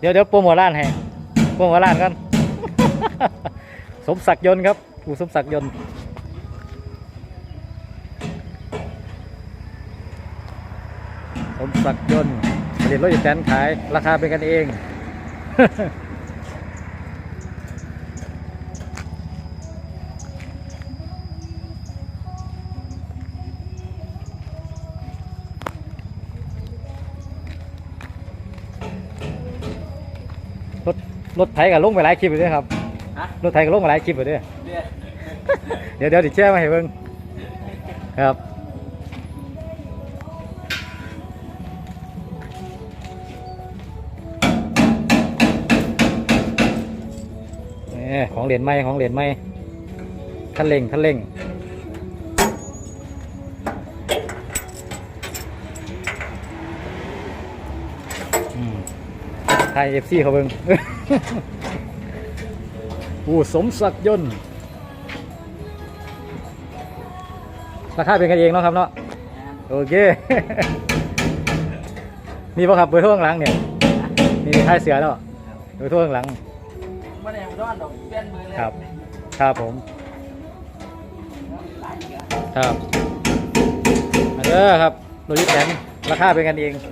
เดี๋ยวเดี๋ยวโปรโมทร้านให้โปรโมทร้านกัน สมศักดิ์ยนต์ครับอู่สมศักดิ์ยนต์สมศักดิ์ยนต์ผลิตรถยนต์แตนขาย ราคาเป็นกันเอง รถรถไถกับลงไปหลายคลิปอยู่ด้วยครับฮะ รถไถกับลงไปหลายคลิปอยู่ด้วยเดี๋ยวเดี๋ยวเดี๋ยวติดแช่มาให้เบิ่งครับนี่ของเหรียญไม้ของเหรียญไม้คันเร่งคันเร่งอืมไทยเอฟซีเขาเบิ่ง อู้สมศักดิ์ยนต์ราคาเป็นกันเองเนาะครับเนาะโอเค มีป่ะครับเบอร์โทรข้างหลังเนี่ยมีค่ายเสือเนาะเบอร์โทรข้างหลังไม่ได้ร้อนดอกเปลี่ยนมือเลยครับ ครับผม ครับอันเด้อครับโรยิแตนราคาเป็นกันเองค